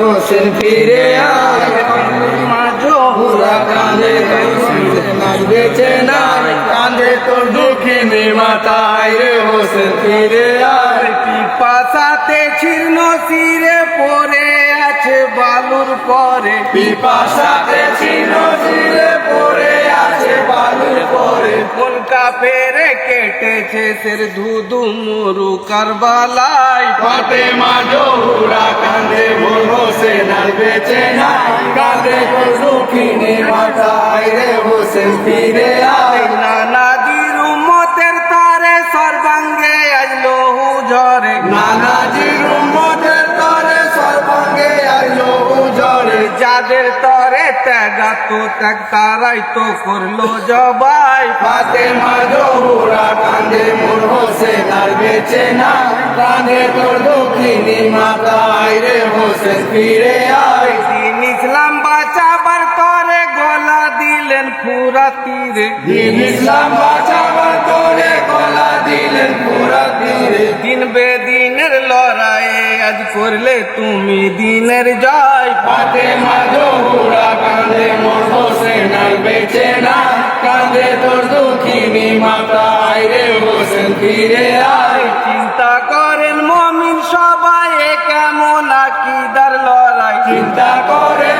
হোসেন ফিরে জহুরা হোসেন নাই বেঁচে নাই। কান্দে তোর রে, হোসেন ফিরে আয়। পিপাসাতে ছিন্ন সিরে পড়ে আছে বালুর পরে। পিপাসাতে ছিল চিরে পড়ে আছে বালুর পরে। কলকা পেরে কেটেছে সের ধুধু মরু কারবালাই পাতে মা জহুরা কান্দে বলো সে নাল বেঁচে নাই। কান্দে তোর দুঃখিনী মাতায় রে হোসেন ফিরে আয়। যাদের তরে ত্যাগাত ত্যাগ তারাই তো করল জবাই। পাতে মা জহুরা কান্দে মোর হোসেন আর বেঁচে না কান্দে তোর দুঃখিনী মাতায় রে হোসেন ফিরে আয়। দিন ইসলাম বাঁচাবার তরে গলা দিলেন ফুরা তীরে দিন ইসলাম বাঁচাবার করলে তুমি দিনের জয়। পাতে মা কাঁদে মোর হোসেন আর বেঁচে না। কাঁদে তোর দুঃখিনী মাতা রে হোসেন ফিরে আয়। চিন্তা করেন মমিন সবাই কেমন আকিদার লড়াই? চিন্তা করে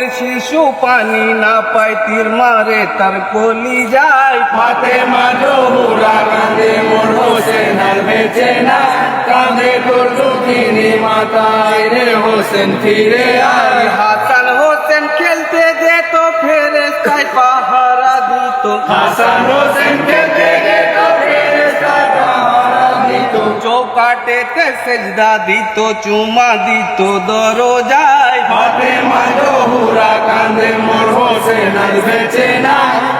দুধের শিশু পানি না পায় তীর মারে তার কলি যায়। পাতে মা জহুরা কান্দে মোর হোসেন আর বেঁচে না। কান্দে তোর দুঃখিনী মাতায় রে হোসেন ফিরে আয়। হাসান হোসেন খেলতে যেত ফেরে তাই পাহারা দিত। হাসান হোসেন খেতে গেত ফেরেশতার পাহারা দিত। চৌকাটেতে সেজদা দিত চুমা দিত দরজায়। পাতে মা জহুরা কান্দে মোর বেঁচে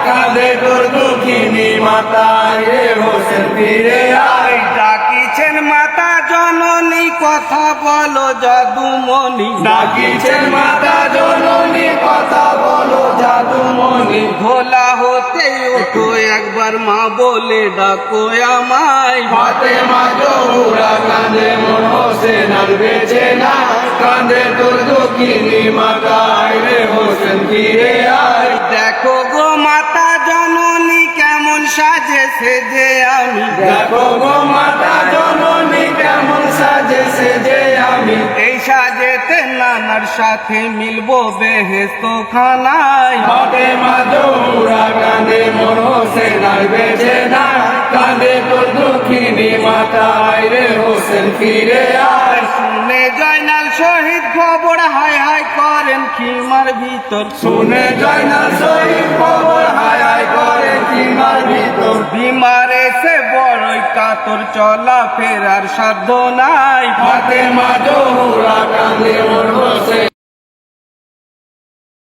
কান্দে তোর দুঃখিনী মাতায় রে হোসেন ফিরে আয়। ডাকিছেন মাতা জননী কথা বলো জাদুমণি। ডাকিছেন মাতা জননী কথা বলো জাদুমণি। ভোলা হতে ওঠো একবার মা বলে ডাকো আমায়। পাতে মা জহুরা কান্দে মোর হোসেন আর বেঁচে না কান্দে তোর দুঃখিনী মাতায় রে হোসেন ফিরে সাজে সেজে আমি। দেখো গো মাতা জননী কেমন সাজে সেজে আমি। এই সাজেতে নানার সাথে মিলবো বেহেস্ত খানায় পাতে মা জহুরা কান্দে মোর হোসেন আর বেঁচে না। কান্দে তোর দুঃখিনী মাতায় রে হোসেন ফিরে আয়। শুনে জয়নাল শহীদ খবর হায় হায় করেন খিমার ভিতর। শুনে জয়নাল শহীদ খবর হায় কাতর চলা ফেরার সাধ্য নাই। ফাতেমা জোহরা কান্দে মোর